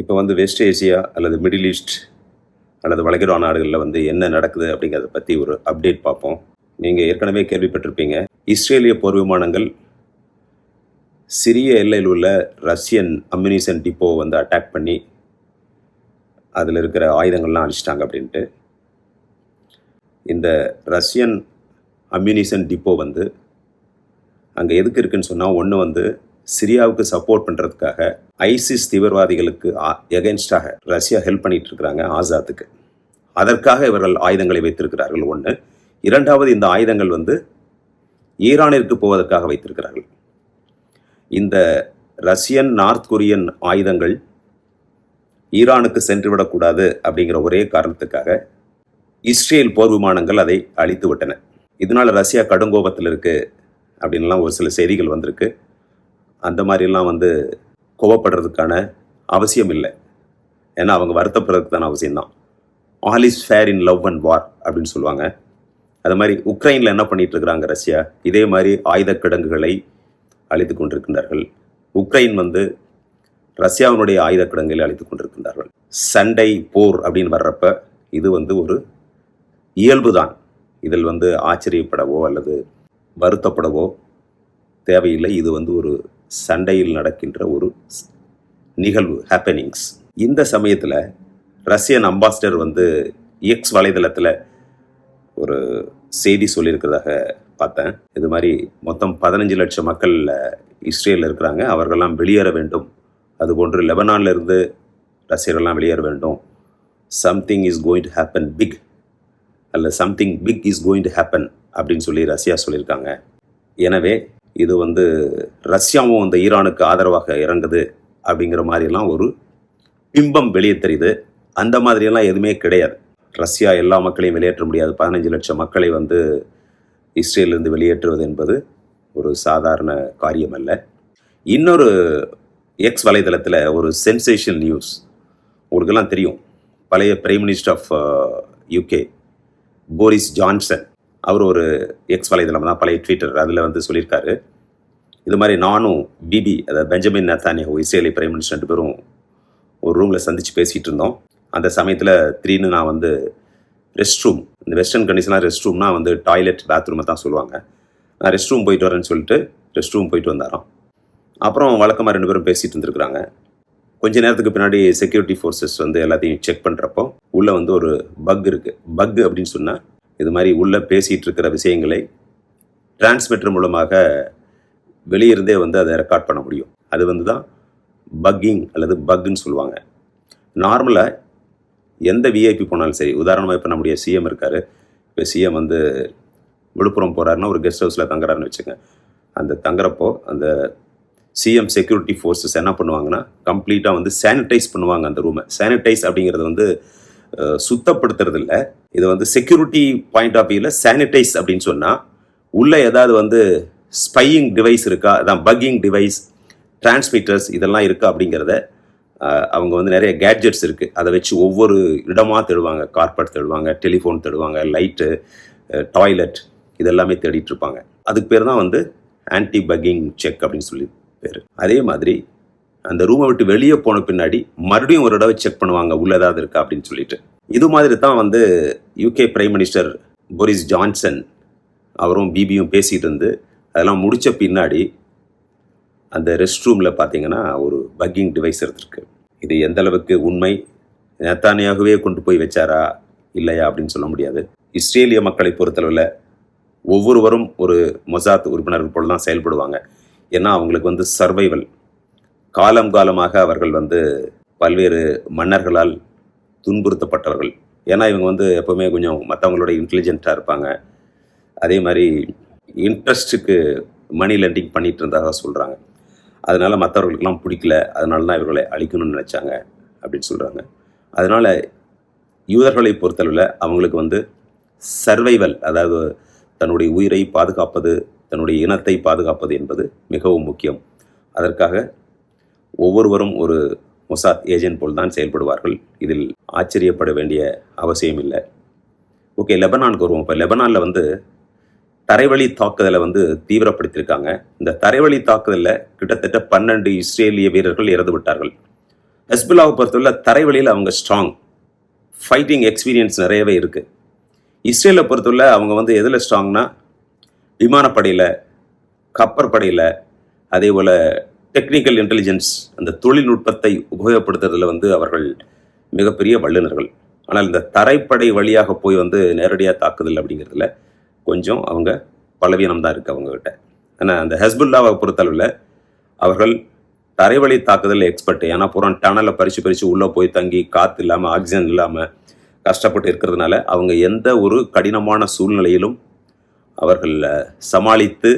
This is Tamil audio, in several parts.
இப்போ வந்து வெஸ்ட் ஏசியா அல்லது மிடில் ஈஸ்ட் அல்லது வளைகுடா நாடுகளில் வந்து என்ன நடக்குது அப்படிங்கிறத பற்றி ஒரு அப்டேட் பார்ப்போம். நீங்கள் ஏற்கனவே கேள்விப்பட்டிருப்பீங்க. இஸ்ரேலிய போர் விமானங்கள் சிறிய எல்லையில் உள்ள ரஷ்யன் அம்யூனிசன் டிப்போ வந்து அட்டாக் பண்ணி அதில் இருக்கிற ஆயுதங்கள்லாம் அழிச்சிட்டாங்க அப்படின்ட்டு. இந்த ரஷ்யன் அம்யூனிஷன் டிப்போ வந்து அங்கே எதுக்கு இருக்குன்னு சொன்னால் ஒன்று வந்து சிரியாவுக்கு சப்போர்ட் பண்ணுறதுக்காக ஐசிஸ் தீவிரவாதிகளுக்கு எகென்ஸ்டாக ரஷ்யா ஹெல்ப் பண்ணிட்டு இருக்கிறாங்க ஆசாத்துக்கு. அதற்காக இவர்கள் ஆயுதங்களை வைத்திருக்கிறார்கள். ஒன்று இரண்டாவது இந்த ஆயுதங்கள் வந்து ஈரானிற்கு போவதற்காக வைத்திருக்கிறார்கள். இந்த ரஷ்யன் நார்த் கொரியன் ஆயுதங்கள் ஈரானுக்கு சென்று விடக்கூடாது அப்படிங்கிற ஒரே காரணத்துக்காக இஸ்ரேல் போர் விமானங்கள் அதை அழித்து விட்டன இதனால் ரஷ்யா கடுங்கோபத்தில் இருக்குது அப்படின்லாம் ஒரு சில செய்திகள் வந்திருக்கு. அந்த மாதிரிலாம் வந்து கோவப்படுறதுக்கான அவசியம் இல்லை ஏன்னா அவங்க வருத்தப்படுறதுக்கான அவசியம்தான். All is fair in love and war அப்படின்னு சொல்லுவாங்க. அது மாதிரி உக்ரைனில் என்ன பண்ணிட்டு இருக்கிறாங்க ரஷ்யா? இதே மாதிரி ஆயுத கிடங்குகளை அழித்து கொண்டிருக்கின்றார்கள். உக்ரைன் வந்து ரஷ்யாவினுடைய ஆயுத கிடங்குகளை அழித்து கொண்டிருக்கின்றார்கள். சண்டை போர் அப்படின்னு வர்றப்ப இது வந்து ஒரு இயல்பு தான் இதில் வந்து ஆச்சரியப்படவோ அல்லது வருத்தப்படவோ தேவையில்லை. இது வந்து ஒரு சண்டையில் நடக்கின்ற ஒரு ஸ்- நிகழ்வு ஹேப்பனிங்ஸ் இந்த சமயத்தில் ரஷ்யன் அம்பாசிடர் வந்து எக்ஸ் வலைதளத்தில் ஒரு செய்தி சொல்லியிருக்கிறதாக பார்த்தேன். இது மாதிரி மொத்தம் பதினஞ்சு லட்சம் மக்கள் இஸ்ரேலில் இருக்கிறாங்க. அவர்கள்லாம் வெளியேற வேண்டும். அதுபோன்று லெபனான்லேருந்து ரசிகர்கள்லாம் வெளியேற வேண்டும். Something is going to happen big அல்ல something big is going to happen அப்படின்னு சொல்லி ரஷ்யா சொல்லியிருக்காங்க. எனவே இது வந்து ரஷ்யாவும் அந்த ஈரானுக்கு ஆதரவாக இறங்குது அப்படிங்கிற மாதிரிலாம் ஒரு பிம்பம் வெளியே தெரியுது அந்த மாதிரியெல்லாம் எதுவுமே கிடையாது. ரஷ்யா எல்லா மக்களையும் வெளியேற்ற முடியாது. பதினஞ்சு லட்சம் மக்களை வந்து இஸ்ரேலிருந்து வெளியேற்றுவது என்பது ஒரு சாதாரண காரியம் அல்ல இன்னொரு எக்ஸ் வலைதளத்தில் ஒரு சென்சேஷன் நியூஸ் உங்களுக்கெல்லாம் தெரியும். பழைய prime minister of UK Boris Johnson அவர் ஒரு எக்ஸ் வலைதளம் தான் பழைய ட்விட்டர் அதில் வந்து சொல்லியிருக்காரு. இது மாதிரி நானும் பிபி அதாவது Benjamin Netanyahu Israeli prime minister ரெண்டு பேரும் ஒரு ரூமில் சந்தித்து பேசிகிட்டு இருந்தோம். அந்த சமயத்தில் திடீர்னு நான் வந்து ரெஸ்ட் ரூம் இந்த வெஸ்டர்ன் கண்டிஷனாக ரெஸ்ட் ரூம்னா வந்து டாய்லெட் பாத்ரூமை தான் சொல்லுவாங்க. நான் ரெஸ்ட் ரூம் போயிட்டு வரேன்னு சொல்லிட்டு ரெஸ்ட் ரூம் போயிட்டு வந்தாராம். அப்புறம் வழக்கமாக ரெண்டு பேரும் பேசிகிட்டு இருந்துருக்குறாங்க. கொஞ்ச நேரத்துக்கு பின்னாடி செக்யூரிட்டி ஃபோர்ஸஸ் வந்து எல்லாத்தையும் செக் பண்ணுறப்போ உள்ளே வந்து ஒரு பக் இருக்குது பக் அப்படின்னு சொன்னால் இது மாதிரி உள்ளே பேசிகிட்டு இருக்கிற விஷயங்களை டிரான்ஸ்மிட்டர் மூலமாக வெளியிருந்தே வந்து அதை ரெக்கார்ட் பண்ண முடியும். அது வந்து தான் பக்கிங் அல்லது பக்குன்னு சொல்லுவாங்க. நார்மலாக எந்த விஐபி போனாலும் சரி உதாரணமாக இப்போ நம்முடைய சிஎம் இருக்கார். இப்போ சிஎம் வந்து விழுப்புரம் போகிறாருன்னா ஒரு கெஸ்ட் ஹவுஸில் தங்குறாருன்னு வச்சுங்க. அந்த தங்குறப்போ அந்த சிஎம் செக்யூரிட்டி ஃபோர்ஸஸ் என்ன பண்ணுவாங்கன்னா கம்ப்ளீட்டாக வந்து சானிடைஸ் பண்ணுவாங்க அந்த ரூமை சானிடைஸ் அப்படிங்கிறது வந்து சுத்தப்படுத்துறது இல்லை இது வந்து செக்யூரிட்டி பாயிண்ட் ஆஃப் வியூவில் சானிடைஸ் அப்படின்னு சொன்னால் உள்ளே ஏதாவது வந்து ஸ்பையிங் டிவைஸ் இருக்கா அதான் பக்கிங் டிவைஸ் டிரான்ஸ்மிட்டர்ஸ் இதெல்லாம் இருக்கா அப்படிங்கிறத அவங்க வந்து நிறைய கேட்ஜெட்ஸ் இருக்குது அதை வச்சு ஒவ்வொரு இடமாக தேடுவாங்க. கார்பெட் தேடுவாங்க டெலிஃபோன் தேடுவாங்க லைட்டு டாய்லெட் இதெல்லாமே தேடிட்டு இருப்பாங்க. அதுக்கு பேர் தான் வந்து ஆன்டி பக்கிங் செக் அப்படின்னு சொல்லி பேர். அதே மாதிரி அந்த ரூமை விட்டு வெளியே போன பின்னாடி மறுபடியும் ஒரு தடவை செக் பண்ணுவாங்க உள்ள ஏதாவது இருக்கா? அப்படின்னு சொல்லிட்டு. இது மாதிரி தான் வந்து UK prime minister Boris Johnson அவரும் பிபியும் பேசிகிட்டு இருந்து அதெல்லாம் முடித்த பின்னாடி அந்த ரெஸ்ட் ரூமில் பார்த்தீங்கன்னா ஒரு பக்கிங் டிவைஸ் இருந்திருக்கு. இது எந்த அளவுக்கு உண்மை? நேத்தானியாகவே கொண்டு போய் வச்சாரா? இல்லையா? அப்படின்னு சொல்ல முடியாது. இஸ்ரேலிய மக்களை பொறுத்தளவில் ஒவ்வொருவரும் ஒரு மொசாத் உறுப்பினர்கள் போல தான் செயல்படுவாங்க. ஏன்னா அவங்களுக்கு வந்து சர்வைவல் காலம் காலமாக அவர்கள் வந்து பல்வேறு மன்னர்களால் துன்புறுத்தப்பட்டவர்கள். ஏன்னா இவங்க வந்து எப்போவுமே கொஞ்சம் மற்றவங்களோட இன்டெலிஜென்ட்டாக இருப்பாங்க. அதே மாதிரி இன்ட்ரெஸ்ட்டுக்கு மணி லெண்டிங் பண்ணிகிட்டு இருந்ததாக சொல்கிறாங்க அதனால் மற்றவர்களுக்கெல்லாம் பிடிக்கல. அதனால தான் இவர்களை அழிக்கணும்னு நினச்சாங்க அப்படின்னு சொல்கிறாங்க அதனால் யூதர்களை பொறுத்தளவில் அவங்களுக்கு வந்து சர்வைவல் அதாவது தன்னுடைய உயிரை பாதுகாப்பது தன்னுடைய இனத்தை பாதுகாப்பது என்பது மிகவும் முக்கியம். அதற்காக ஒவ்வொருவரும் ஒரு மொசாத் ஏஜென்ட் போல் தான் செயல்படுவார்கள். இதில் ஆச்சரியப்பட வேண்டிய அவசியம் இல்லை. ஓகே லெபனானுக்கு வருவோம். இப்போ லெபனானில் வந்து தரைவழி தாக்குதலை வந்து தீவிரப்படுத்தியிருக்காங்க. இந்த தரைவழி தாக்குதலில் கிட்டத்தட்ட பன்னெண்டு இஸ்ரேலிய வீரர்கள் இறந்து விட்டார்கள். ஹெஸ்புல்லாவை பொறுத்தவரை தரைவழியில் அவங்க ஸ்ட்ராங் ஃபைட்டிங் எக்ஸ்பீரியன்ஸ் நிறையவே இருக்குது இஸ்ரேலை பொறுத்தவரை அவங்க வந்து எதில் ஸ்ட்ராங்னா விமானப்படையில் கப்பற்படையில் அதே போல் டெக்னிக்கல் இன்டெலிஜென்ஸ் அந்த தொழில்நுட்பத்தை உபயோகப்படுத்துறதுல வந்து அவர்கள் மிகப்பெரிய வல்லுநர்கள். ஆனால் இந்த தரைப்படை வழியாக போய் வந்து நேரடியாக தாக்குதல் அப்படிங்கிறதுல கொஞ்சம் அவங்க பலவீனம் தான் இருக்குது அவங்கக்கிட்ட ஆனால் அந்த ஹெஸ்புல்லாவை பொறுத்தளவில் அவர்கள் தரைவழி தாக்குதல் எக்ஸ்பர்ட் ஏன்னா பூரா டனலை பறித்து பறித்து உள்ளே போய் தங்கி காற்று இல்லாமல் ஆக்சிஜன் இல்லாமல் கஷ்டப்பட்டு இருக்கிறதுனால அவங்க எந்த ஒரு கடினமான சூழ்நிலையிலும் அவர்கள் சமாளித்து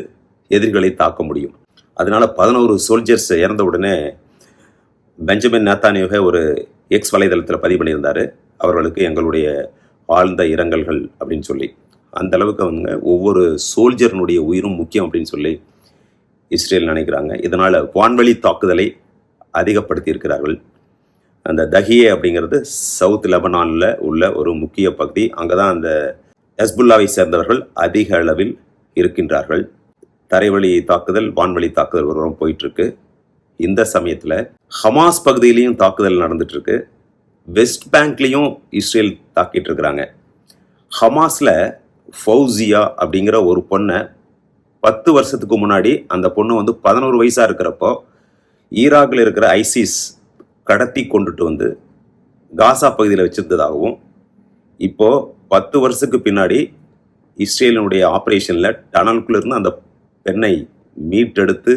எதிரிகளை தாக்க முடியும். அதனால பதினோரு சோல்ஜர்ஸ் இறந்த உடனே பெஞ்சமின் நேத்தானியோக ஒரு எக்ஸ் வலைதளத்தில் பதிவு பண்ணியிருந்தார். அவர்களுக்கு எங்களுடைய ஆழ்ந்த இரங்கல்கள் அப்படின்னு சொல்லி. அந்த அளவுக்கு அவங்க ஒவ்வொரு சோல்ஜர்னுடைய உயிரும் முக்கியம் அப்படின்னு சொல்லி இஸ்ரேல் நினைக்கிறாங்க. இதனால் வான்வழி தாக்குதலை அதிகப்படுத்தி இருக்கிறார்கள். அந்த தஹியே அப்படிங்கிறது சவுத் லெபனானில் உள்ள ஒரு முக்கிய பகுதி. அங்கே தான் அந்த ஹஸ்புல்லாவை சேர்ந்தவர்கள் அதிக அளவில் இருக்கின்றார்கள். தரைவழி தாக்குதல் வான்வழி தாக்குதல் ஒருவரும் போயிட்டுருக்கு. இந்த சமயத்தில் ஹமாஸ் பகுதியிலையும் தாக்குதல் நடந்துட்டு இருக்கு வெஸ்ட் பேங்க்லேயும் இஸ்ரேல் தாக்கிட்டு இருக்கிறாங்க ஹமாஸில் ஃபௌசியா அப்படிங்கிற ஒரு பொண்ணை பத்து வருஷத்துக்கு முன்னாடி அந்த பொண்ணு வந்து பதினோரு வயசாக இருக்கிறப்போ ஈராக்கில் இருக்கிற ஐசிஸ் கடத்தி கொண்டுட்டு வந்து காசா பகுதியில் வச்சுருந்ததாகவும் இப்போது பத்து வருஷத்துக்கு பின்னாடி இஸ்ரேலினுடைய ஆப்ரேஷனில் டனலுக்குள்ள இருந்து அந்த பெண்ணை மீட்டெடுத்து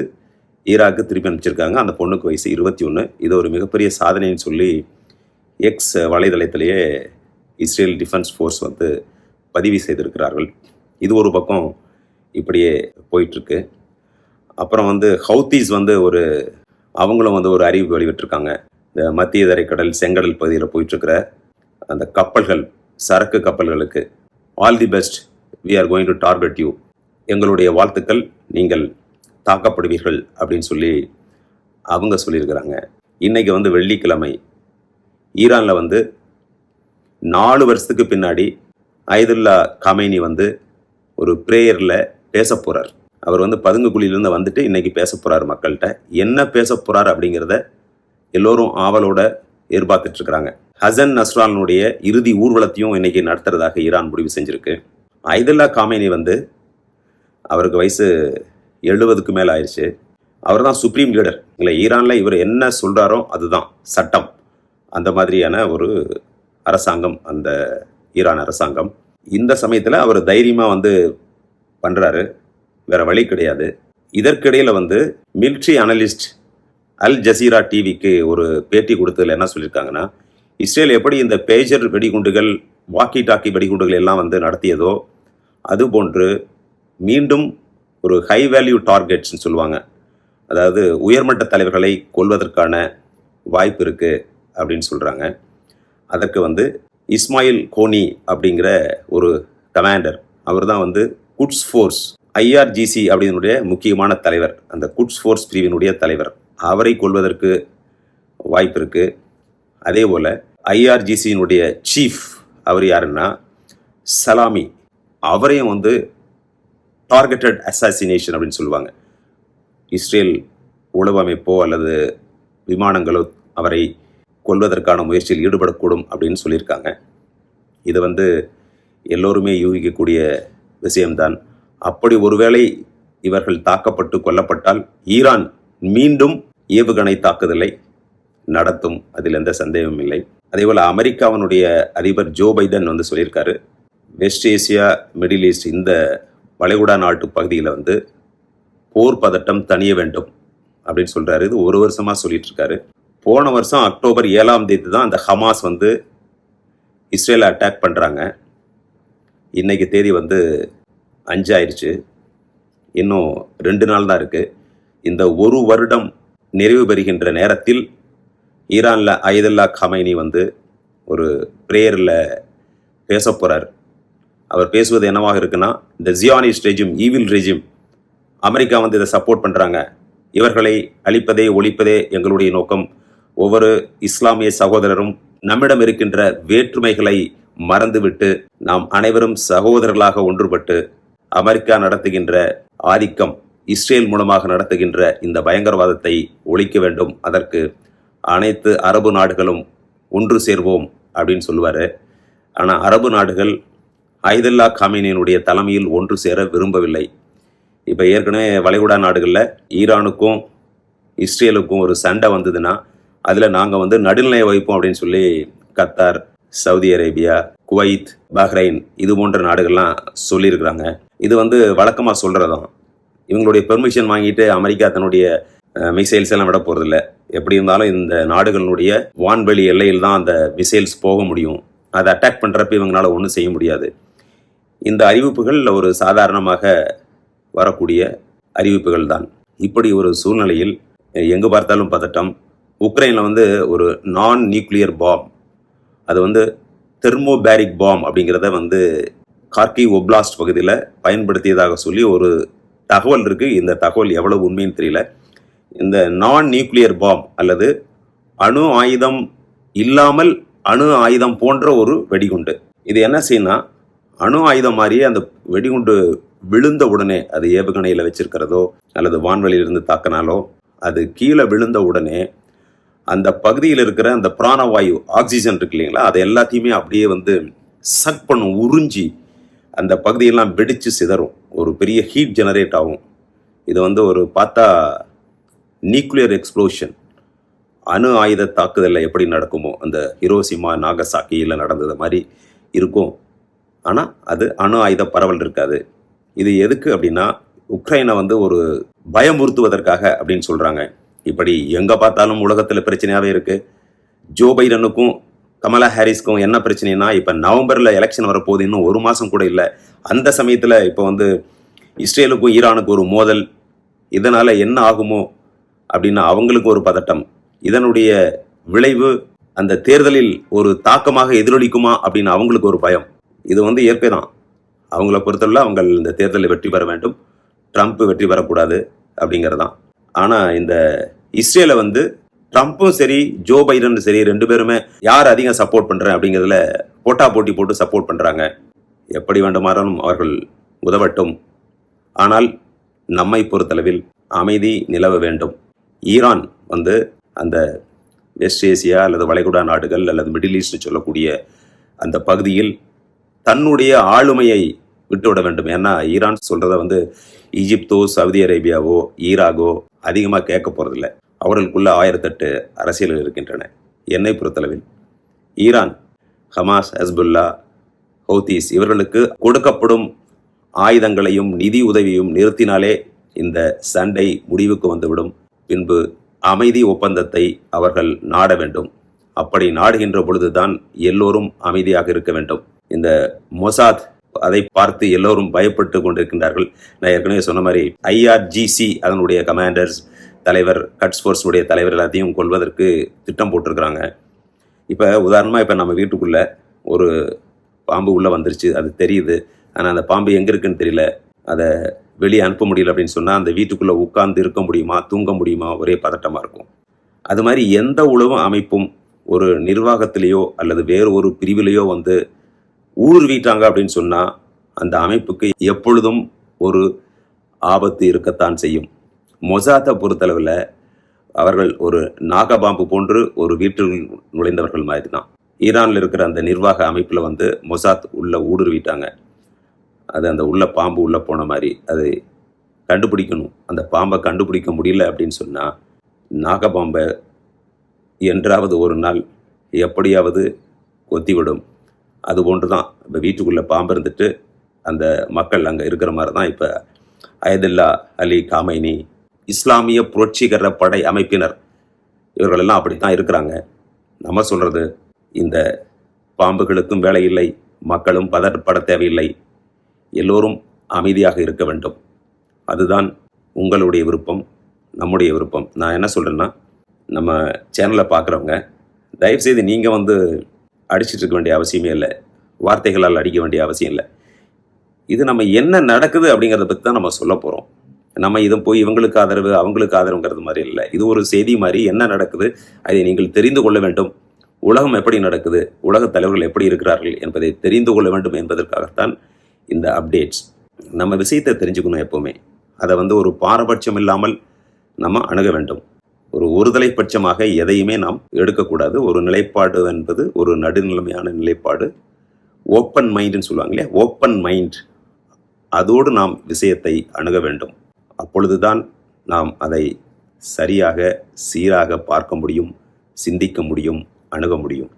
ஈராக்கு திருப்பி அனுப்பிச்சிருக்காங்க. அந்த பொண்ணுக்கு வயசு இருபத்தி ஒன்று இது ஒரு மிகப்பெரிய சாதனைன்னு சொல்லி எக்ஸ் வலைதளத்திலேயே இஸ்ரேல் டிஃபென்ஸ் ஃபோர்ஸ் வந்து பதிவு செய்திருக்கிறார்கள். இது ஒரு பக்கம் இப்படியே போயிட்டுருக்கு. அப்புறம் வந்து ஹவுத்தீஸ் வந்து ஒரு அவங்களும் வந்து ஒரு அறிவிப்பு வெளியிட்டிருக்காங்க. இந்த மத்திய தரைக்கடல் செங்கடல் பகுதியில் போயிட்டுருக்கிற அந்த கப்பல்கள் சரக்கு கப்பல்களுக்கு. All the best we are going to target you எங்களுடைய வாழ்த்துக்கள் நீங்கள் தாக்கப்படுவீர்கள் அப்படின்னு சொல்லி அவங்க சொல்லியிருக்கிறாங்க. இன்றைக்கி வந்து வெள்ளிக்கிழமை. ஈரானில் வந்து நாலு வருஷத்துக்கு பின்னாடி ஐதுல்லா கமைனி வந்து ஒரு ப்ரேயரில் பேச போகிறார் அவர் வந்து பதுங்கு குழியிலேருந்து வந்துட்டு இன்னைக்கு பேச போகிறார் மக்கள்கிட்ட. என்ன பேச போகிறார் அப்படிங்கிறத எல்லோரும் ஆவலோட எதிர்பார்த்துட்ருக்குறாங்க ஹசன் நஸ்ரானுடைய இறுதி ஊர்வலத்தையும் இன்னைக்கு நடத்துறதாக ஈரான் முடிவு செஞ்சுருக்கு. ஐதுல்லா காமேனி வந்து அவருக்கு வயசு எழுபதுக்கு மேலே ஆயிடுச்சு அவர் தான் சுப்ரீம் லீடர் இல்லை ஈரானில் இவர் என்ன சொல்கிறாரோ அதுதான் சட்டம். அந்த மாதிரியான ஒரு அரசாங்கம் அந்த ஈரான் அரசாங்கம். இந்த சமயத்தில் அவர் தைரியமாக வந்து பண்ணுறாரு வேறு வழி கிடையாது. இதற்கிடையில் வந்து மிலிட்ரி அனலிஸ்ட் அல் ஜசீரா டிவிக்கு ஒரு பேட்டி கொடுத்ததில் என்ன சொல்லியிருக்காங்கன்னா இஸ்ரேல் எப்படி இந்த பேஜர் வெடிகுண்டுகள் வாக்கி டாக்கி வெடிகுண்டுகள் எல்லாம் வந்து நடத்தியதோ அதுபோன்று மீண்டும் ஒரு ஹை வேல்யூ டார்கெட்ஸ்னு சொல்லுவாங்க. அதாவது உயர்மட்ட தலைவர்களை கொல்வதற்கான வாய்ப்பு இருக்குது அப்படின்னு சொல்கிறாங்க அதற்கு வந்து இஸ்மாயில் கோனி அப்படிங்கிற ஒரு கமாண்டர் அவர் தான் வந்து குட்ஸ் ஃபோர்ஸ் ஐஆர்ஜிசி அப்படின்னுடைய முக்கியமான தலைவர். அந்த குட்ஸ் ஃபோர்ஸ் பிரிவினுடைய தலைவர். அவரை கொல்வதற்கு வாய்ப்பு இருக்குது அதே போல் ஐஆர்ஜிசியினுடைய சீஃப் அவர் யாருன்னா? சலாமி. அவரையும் வந்து டார்கெட்டட் அசாசினேஷன் அப்படின்னு சொல்லுவாங்க. இஸ்ரேல் உளவு அமைப்போ அல்லது விமானங்களோ அவரை கொல்வதற்கான முயற்சியில் ஈடுபடக்கூடும் அப்படின்னு சொல்லியிருக்காங்க. இது வந்து எல்லோருமே யூகிக்கக்கூடிய விஷயம்தான். அப்படி ஒருவேளை இவர்கள் தாக்கப்பட்டு கொல்லப்பட்டால் ஈரான் மீண்டும் ஏவுகணை தாக்குதலை நடத்தும். அதில் எந்த சந்தேகமும் இல்லை. அதேபோல் அமெரிக்காவினுடைய அதிபர் ஜோ பைடன் வந்து சொல்லியிருக்காரு. வெஸ்ட் ஏசியா மிடில் ஈஸ்ட் இந்த வளைகுடா நாட்டு பகுதியில் வந்து போர் பதட்டம் தணிய வேண்டும் அப்படின்னு சொல்கிறாரு இது ஒரு வருஷமாக சொல்லிட்டு இருக்காரு போன வருஷம் அக்டோபர் ஏழாம் தேதி தான் அந்த ஹமாஸ் வந்து இஸ்ரேலை அட்டாக் பண்ணுறாங்க இன்றைக்கு தேதி வந்து அஞ்சாயிருச்சு இன்னும் ரெண்டு நாள் தான் இருக்குது இந்த ஒரு வருடம் நிறைவு பெறுகின்ற நேரத்தில் ஈரானில் ஐதல்லா கமைனி வந்து ஒரு ப்ரேயரில் பேச போகிறார் அவர் பேசுவது என்னவாக இருக்குன்னா இந்த Zionist regime evil regime America வந்து இதை சப்போர்ட் பண்ணுறாங்க இவர்களை அழிப்பதே ஒழிப்பதே எங்களுடைய நோக்கம். ஒவ்வொரு இஸ்லாமிய சகோதரரும் நம்மிடம் இருக்கின்ற வேற்றுமைகளை மறந்துவிட்டு நாம் அனைவரும் சகோதரர்களாக ஒன்றுபட்டு அமெரிக்கா நடத்துகின்ற ஆதிக்கம் இஸ்ரேல் மூலமாக நடத்துகின்ற இந்த பயங்கரவாதத்தை ஒழிக்க வேண்டும். அதற்கு அனைத்து அரபு நாடுகளும் ஒன்று சேர்வோம் அப்படின்னு சொல்லுவார். ஆனால் அரபு நாடுகள் ஐதல்லா காமினியினுடைய தலைமையில் ஒன்று சேர விரும்பவில்லை. இப்போ ஏற்கனவே வளைகுடா நாடுகளில் ஈரானுக்கும் இஸ்ரேலுக்கும் ஒரு சண்டை வந்ததுன்னா அதில் நாங்கள் வந்து நடுநிலையை வைப்போம் அப்படின்னு சொல்லி Qatar Saudi Arabia Kuwait Bahrain இது போன்ற நாடுகள்லாம் சொல்லியிருக்கிறாங்க. இது வந்து வழக்கமாக சொல்கிறதான் இவங்களுடைய பெர்மிஷன் வாங்கிட்டு அமெரிக்கா தன்னுடைய மிசைல்ஸ் எல்லாம் விட போகிறதில்ல எப்படி இருந்தாலும் இந்த நாடுகளினுடைய வான்வெளி எல்லையில் தான் அந்த மிசைல்ஸ் போக முடியும். அதை அட்டாக் பண்ணுறப்ப இவங்களால ஒன்றும் செய்ய முடியாது. இந்த அறிவிப்புகள் ஒரு சாதாரணமாக வரக்கூடிய அறிவிப்புகள் தான் இப்படி ஒரு சூழ்நிலையில் எங்கு பார்த்தாலும் பதட்டம். உக்ரைனில் வந்து ஒரு நான் நியூக்ளியர் பாம் அது வந்து தெர்மோபேரிக் பாம் அப்படிங்கிறத வந்து கார்கி ஒப்லாஸ்ட் பகுதியில் பயன்படுத்தியதாக சொல்லி ஒரு தகவல் இருக்குது இந்த தகவல் எவ்வளவு உண்மைன்னு தெரியல. இந்த நான் நியூக்ளியர் பாம் அல்லது அணு ஆயுதம் இல்லாமல் அணு ஆயுதம் போன்ற ஒரு வெடிகுண்டு. இது என்ன செய்யணும்னா அணு ஆயுதம் மாதிரியே அந்த வெடிகுண்டு விழுந்த உடனே அது ஏவுகணையில் வச்சிருக்கிறதோ அல்லது வான்வெளியிலிருந்து தாக்கினாலோ அது கீழே விழுந்த உடனே அந்த பகுதியில் இருக்கிற அந்த பிராணவாயு ஆக்சிஜன் இருக்கு இல்லைங்களா? அது எல்லாத்தையுமே அப்படியே வந்து சக் பண்ணும் உறிஞ்சி அந்த பகுதியெல்லாம் வெடித்து சிதறும். ஒரு பெரிய ஹீட் ஜெனரேட் ஆகும். இது வந்து ஒரு பார்த்தா நியூக்ளியர் எக்ஸ்ப்ளோஷன் அணு ஆயுத தாக்குதலில் எப்படி நடக்குமோ? அந்த ஹிரோசிமா நாகசாக்கியில் நடந்தது மாதிரி இருக்கும். ஆனால் அது அணு ஆயுத பரவல் இருக்காது. இது எதுக்கு அப்படின்னா உக்ரைனை வந்து ஒரு பயமுறுத்துவதற்காக அப்படின்னு சொல்கிறாங்க இப்படி எங்கே பார்த்தாலும் உலகத்தில் பிரச்சனையாகவே இருக்குது ஜோ பைடனுக்கும் கமலா ஹாரிஸ்க்கும் என்ன பிரச்சனைனா இப்போ நவம்பரில் எலெக்ஷன் வரப்போகுது இன்னும் ஒரு மாதம் கூட இல்லை. அந்த சமயத்தில் இப்போ வந்து இஸ்ரேலுக்கும் ஈரானுக்கும் ஒரு மோதல். இதனால் என்ன ஆகுமோ அப்படின்னு அவங்களுக்கு ஒரு பதட்டம். இதனுடைய விளைவு அந்த தேர்தலில் ஒரு தாக்கமாக எதிரொலிக்குமா அப்படின்னு அவங்களுக்கு ஒரு பயம். இது வந்து இயற்கை தான். அவங்கள பொறுத்தவரை அவங்க இந்த தேர்தலில் வெற்றி பெற வேண்டும். ட்ரம்ப் வெற்றி பெறக்கூடாது அப்படிங்கிறது தான் ஆனால் இந்த இஸ்ரேலை வந்து ட்ரம்ப்பும் சரி ஜோ பைடனும் சரி ரெண்டு பேருமே யார் அதிகம் சப்போர்ட் பண்ணுறேன் அப்படிங்கிறதுல போட்டா போட்டி போட்டு சப்போர்ட் பண்ணுறாங்க எப்படி வேண்டுமானாலும் அவர்கள் உதவட்டும். ஆனால் நம்மை பொறுத்தளவில் அமைதி நிலவ வேண்டும். ஈரான் வந்து அந்த வெஸ்ட் ஏசியா அல்லது வளைகுடா நாடுகள் அல்லது மிடில் ஈஸ்ட்னு சொல்லக்கூடிய அந்த பகுதியில் தன்னுடைய ஆளுமையை விட்டுவிட வேண்டும். ஏன்னா ஈரான் சொல்கிறத வந்து ஈஜிப்தோ சவுதி அரேபியாவோ ஈராகோ அதிகமாக கேட்க போகிறதில்ல அவர்களுக்குள்ள ஆயிரத்தெட்டு அரசியல்கள் இருக்கின்றன. என்னை பொறுத்தளவில் ஈரான் ஹமாஸ் ஹஸ்புல்லா ஹவுதீஸ் இவர்களுக்கு கொடுக்கப்படும் ஆயுதங்களையும் நிதி உதவியும் நிறுத்தினாலே இந்த சண்டை முடிவுக்கு வந்துவிடும். பின்பு அமைதி ஒப்பந்தத்தை அவர்கள் நாட வேண்டும். அப்படி நாடுகின்ற பொழுதுதான் எல்லோரும் அமைதியாக இருக்க வேண்டும். இந்த மொசாத் அதை பார்த்து எல்லோரும் பயப்பட்டு கொண்டிருக்கின்றார்கள். நான் ஏற்கனவே சொன்ன மாதிரி ஐஆர்ஜிசி அதனுடைய கமாண்டர்ஸ் தலைவர் கட்ஸ் ஃபோர்ஸுடைய தலைவர் எல்லாத்தையும் கொள்வதற்கு திட்டம் போட்டிருக்கிறாங்க. இப்போ உதாரணமாக இப்போ நம்ம வீட்டுக்குள்ளே ஒரு பாம்பு உள்ளே வந்துருச்சு அது தெரியுது. ஆனால் அந்த பாம்பு எங்கே இருக்குன்னு தெரியல. அதை வெளியே அனுப்ப முடியல அப்படின்னு சொன்னால் அந்த வீட்டுக்குள்ளே உட்கார்ந்து இருக்க முடியுமா தூங்க முடியுமா ஒரே பதட்டமாக இருக்கும். அது மாதிரி எந்த உளவு அமைப்பும் ஒரு நிர்வாகத்திலேயோ அல்லது வேறு ஒரு பிரிவிலேயோ வந்து ஊடுருவிட்டாங்க அப்படின்னு சொன்னால் அந்த அமைப்புக்கு எப்பொழுதும் ஒரு ஆபத்து இருக்கத்தான் செய்யும். மொசாத்தை பொறுத்தளவில் அவர்கள் ஒரு நாகபாம்பு போன்று ஒரு வீட்டில் நுழைந்தவர்கள் மாதிரி தான் ஈரானில் இருக்கிற அந்த நிர்வாக அமைப்பில் வந்து மொசாத் உள்ளே ஊடுருவிட்டாங்க. அது அந்த உள்ள பாம்பு உள்ளே போன மாதிரி. அது கண்டுபிடிக்கணும். அந்த பாம்பை கண்டுபிடிக்க முடியல அப்படின்னு சொன்னால் நாகபாம்பை என்றாவது ஒரு நாள் எப்படியாவது கொத்திவிடும். அது போன்று தான் இப்போ வீட்டுக்குள்ளே பாம்பு இருந்துட்டு அந்த மக்கள் அங்கே இருக்கிற மாதிரி தான் இப்போ அயதுல்லா அலி காமைனி இஸ்லாமிய புரட்சிகர படை அமைப்பினர் இவர்களெல்லாம் அப்படி தான் இருக்கிறாங்க. நம்ம சொல்கிறது இந்த பாம்புகளுக்கும் வேலை இல்லை மக்களும் பதற்பட தேவையில்லை. எல்லோரும் அமைதியாக இருக்க வேண்டும். அதுதான் உங்களுடைய விருப்பம் நம்முடைய விருப்பம். நான் என்ன சொல்கிறேன்னா நம்ம சேனலை பார்க்குறவங்க தயவுசெய்து நீங்கள் வந்து அடிச்சிட்டு இருக்க வேண்டிய அவசியமே இல்லை. வார்த்தைகளால் அடிக்க வேண்டிய அவசியம் இல்லை. இது நம்ம என்ன நடக்குது அப்படிங்கிறத பற்றி தான் நம்ம சொல்ல போகிறோம் நம்ம இதை போய் இவங்களுக்கு ஆதரவு அவங்களுக்கு ஆதரவுங்கிறது மாதிரி இல்லை. இது ஒரு செய்தி மாதிரி என்ன நடக்குது அதை நீங்கள் தெரிந்து கொள்ள வேண்டும். உலகம் எப்படி நடக்குது உலகத் தலைவர்கள் எப்படி இருக்கிறார்கள் என்பதை தெரிந்து கொள்ள வேண்டும் என்பதற்காகத்தான் இந்த அப்டேட்ஸ் நம்ம விஷயத்தை தெரிஞ்சுக்கணும் எப்போவுமே. அதை வந்து ஒரு பாரபட்சம் இல்லாமல் நம்ம அணுக வேண்டும். ஒரு ஒருதலை பட்சமாக எதையுமே நாம் எடுக்கக்கூடாது. ஒரு நிலைப்பாடு என்பது ஒரு நடுநிலைமையான நிலைப்பாடு. ஓப்பன் மைண்டுன்னு சொல்லுவாங்க இல்லையா? ஓப்பன் மைண்ட் அதோடு நாம் விஷயத்தை அணுக வேண்டும். அப்பொழுதுதான் நாம் அதை சரியாக சீராக பார்க்க முடியும் சிந்திக்க முடியும் அணுக முடியும்.